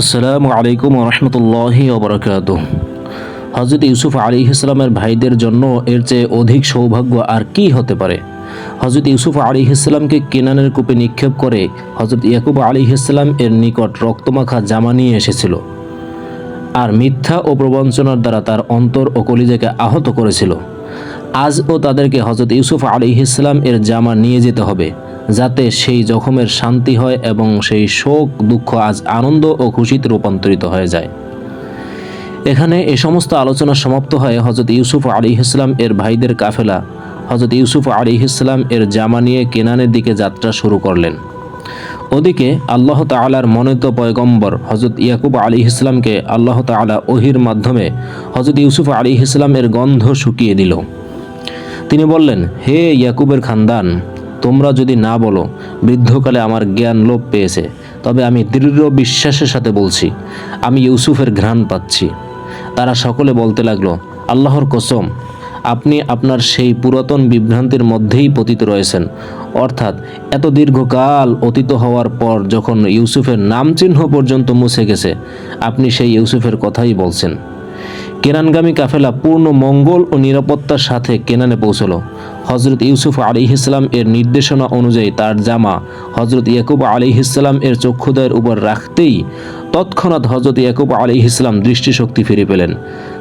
আসসালামু আলাইকুম রহমতুল্লাহি ওবরাকাত হজরত ইউসুফ আলী ইসলামের ভাইদের জন্য এর চেয়ে অধিক সৌভাগ্য আর কি হতে পারে? হজরত ইউসুফ আলী ইসলামকে কেনানের কূপে নিক্ষেপ করে হজরত ইয়াকুব আলী ইসলাম এর নিকট রক্তমাখা জামা নিয়ে এসেছিল আর মিথ্যা ও প্রবঞ্চনার দ্বারা তার অন্তর ও কলিজাকে আহত করেছিল। আজও তাদেরকে হজরত ইউসুফ আলী ইসলাম এর জামা নিয়ে যেতে হবে। যাতে সেই জখমের শান্তি হয় এবং সেই শোক, দুঃখ, আজ আনন্দ ও খুশিতে রূপান্তরিত হয়ে যায়। এখানে এ সমস্ত আলোচনা সমাপ্ত হয় হজরত ইউসুফ আলী ইসলাম এর ভাইদের কাফেলা। হজরত ইউসুফ আলী ইসলাম এর জামা নিয়ে কেনানের দিকে যাত্রা শুরু করলেন। ওদিকে আল্লাহ তালার মনোনীত পয়গম্বর হজরত ইয়াকুব আলী ইসলামকে আল্লাহ তালা ওহির মাধ্যমে হজরত ইউসুফ আলী ইসলামের গন্ধ শুকিয়ে দিল। তিনি বললেন, হে ইয়াকুবের খানদান তোমরা যদি না বলো, বৃদ্ধকালে আমার জ্ঞান লোপ পেয়েছে। তবে আমি দৃঢ় বিশ্বাসের সাথে বলছি, আমি ইউসুফের ঘ্রাণ পাচ্ছি। তারা সকলে বলতে লাগল, আল্লাহর কসম, আপনি আপনার সেই পুরাতন বিভ্রান্তির মধ্যেই পতিত রয়েছেন। অর্থাৎ এত দীর্ঘকাল অতীত হওয়ার পর যখন ইউসুফের নাম চিহ্ন পর্যন্ত মুছে গেছে, আপনি সেই ইউসুফের কথাই বলছেন। কেনানগামী কাফেলা পূর্ণ মঙ্গল ও নিরাপত্তার সাথে কেনানে পৌঁছলো। হজরত ইউসুফ আলী ইসলাম এর নির্দেশনা অনুযায়ী তার জামা হজরত ইয়াকুব আলী ইসলাম এর চক্ষুদয়ের উপর রাখতেই তৎক্ষণাৎ হজরত ইয়াকুব আলী ইসলাম দৃষ্টিশক্তি ফিরে পেলেন।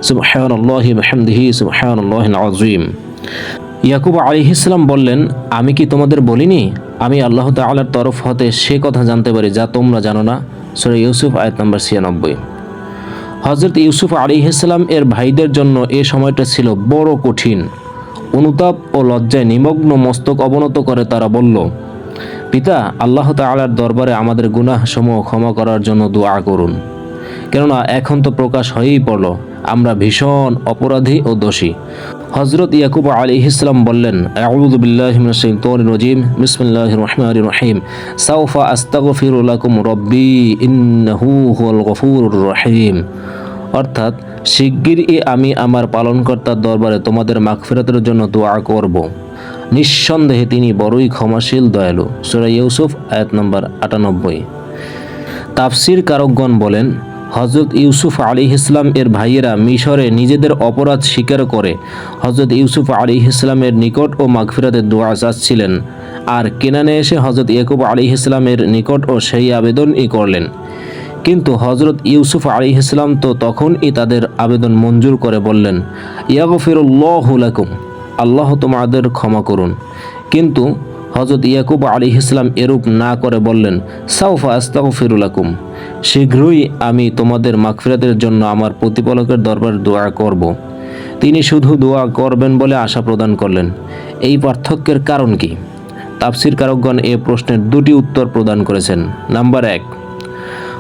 সুবহানাল্লাহি বিহামদিহি সুবহানাল্লাহিল আযীম ইয়াকুব আলী ইসলাম বললেন, আমি কি তোমাদের বলিনি? আমি আল্লাহ তাআলার তরফ হতে সে কথা জানতে পারি যা তোমরা জানো না? সূরা ইউসুফ, আয়াত নম্বর ছিয়ানব্বই। হজরত ইউসুফ আলী ইসলাম এর ভাইদের জন্য এ সময়টা ছিল বড় কঠিন। অনুতাপ ও লজ্জায় নিমগ্ন মস্তক অবনত করে তারা বলল, পিতা, আল্লাহ তালার দরবারে আমাদের গুনাহসমূহ ক্ষমা করার জন্য দোয়া করুন। কেননা এখন তো প্রকাশ হয়েই পড়ল, আমরা ভীষণ অপরাধী ও দোষী। হজরত ইয়াকুব আলী ইসলাম বললেন শাইতানির রাজিম। বিসমিল্লাহির রহিম। সাউফা আস্তাগফিরু লাকুম রব্বি। ইন্নাহু রহিম। অর্থাৎ, শিগগিরই আমি আমার পালনকর্তার দরবারে তোমাদের মাগফিরাতের জন্য দোয়া করব। নিঃসন্দেহে তিনি বড়ই ক্ষমাশীল, দয়ালু। সূরা ইউসুফ, আয়াত নম্বর আটানব্বই। তাফসির কারকগণ বলেন হজরত ইউসুফ আলী ইসলাম এর ভাইয়েরা মিশরে নিজেদের অপরাধ স্বীকার করে। হজরত ইউসুফ আলী ইসলামের নিকট ও মাগফিরাতের দোয়া চাচ্ছিলেন। আর কেনানে এসে হজরত ইয়াকুব আলী ইসলামের নিকট ও সেই আবেদনই করলেন। কিন্তু হজরত ইউসুফ আলী ইসলাম তো তখনই তাদের আবেদন মঞ্জুর করে বললেন ইয়াগফিরুল্লাহুলাকুম আল্লাহ তোমাদের ক্ষমা করুন। কিন্তু হজরত ইয়াকুব আলী ইসলাম এরূপ না করে বললেন, সাউফা আস্তাগফিরুলাকুম শীঘ্রই আমি তোমাদের মাগফিরাতের জন্য আমার প্রতিপালকের দরবার দোয়া করব। তিনি শুধু দোয়া করবেন বলে আশা প্রদান করলেন। এই পার্থক্যের কারণ কি? তাফসির কারকগণ এ প্রশ্নের দুটি উত্তর প্রদান করেছেন। নাম্বার এক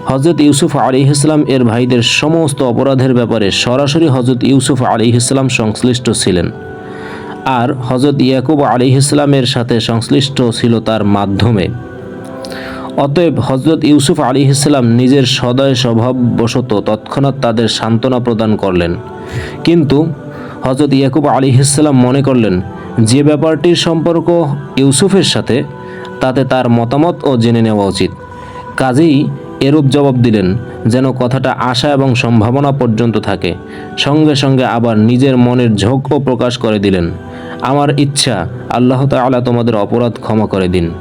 হজরত ইউসুফ আলী ইসলাম এর ভাইদের সমস্ত অপরাধের ব্যাপারে সরাসরি হজরত ইউসুফ আলী ইসলাম সংশ্লিষ্ট ছিলেন। আর হজরত ইয়াকুব আলী ইসলামের সাথে সংশ্লিষ্ট ছিল তার মাধ্যমে। অতএব হজরত ইউসুফ আলী ইসলাম নিজের সদয় স্বভাববশত তৎক্ষণাৎ তাদের সান্ত্বনা প্রদান করলেন। কিন্তু হজরত ইয়াকুব আলী ইসলাম মনে করলেন, যে ব্যাপারটির সম্পর্ক ইউসুফের সাথে, তাতে তার মতামত ও জেনে নেওয়া উচিত। কাজেই এরূপ জবাব দিলেন, যেন কথাটা আশা এবং সম্ভাবনা পর্যন্ত থাকে। সঙ্গে সঙ্গে আবার নিজের মনের ঝোঁকও প্রকাশ করে দিলেন। আমার ইচ্ছা, আল্লাহ তাআলা তোমাদের অপরাধ ক্ষমা করে দিন।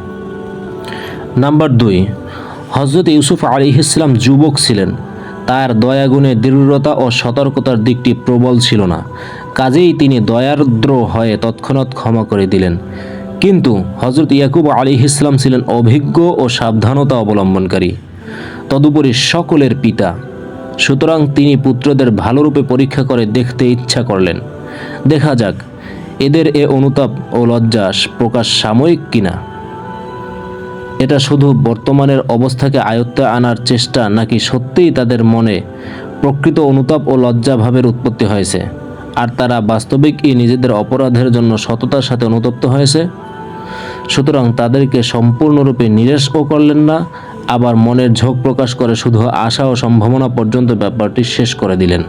নাম্বার দুই হজরত ইউসুফ আলী ইসলাম যুবক ছিলেন। তার দয়াগুণে দৃঢ়তা ও সতর্কতার দিকটি প্রবল ছিল না। কাজেই তিনি দয়ার্দ্র হয়ে তৎক্ষণাৎ ক্ষমা করে দিলেন। কিন্তু হজরত ইয়াকুব আলী ইসলাম ছিলেন অভিজ্ঞ ও সাবধানতা অবলম্বনকারী। তদুপরি সকলের পিতা। সুতরাং তিনি পুত্রদের ভালোরূপে পরীক্ষা করে দেখতে ইচ্ছা করলেন। দেখা যাক, এদের এ অনুতাপ ও লজ্জা প্রকাশ সাময়িক কিনা। এটা শুধু বর্তমানের অবস্থাকে আয়ত্তে আনার চেষ্টা নাকি সত্যিই তাদের মনে প্রকৃত অনুতাপ ও লজ্জা ভাবের উৎপত্তি হয়েছে? আর তারা বাস্তবিকই নিজেদের অপরাধের জন্য সততার সাথে অনুতপ্ত হয়েছে? সুতরাং তাদেরকে সম্পূর্ণরূপে নিরাশও করলেন না আবার মনের ঝোঁক প্রকাশ করে শুধু আশা ও সম্ভাবনা পর্যন্ত ব্যাপারটি শেষ করে দিলেন।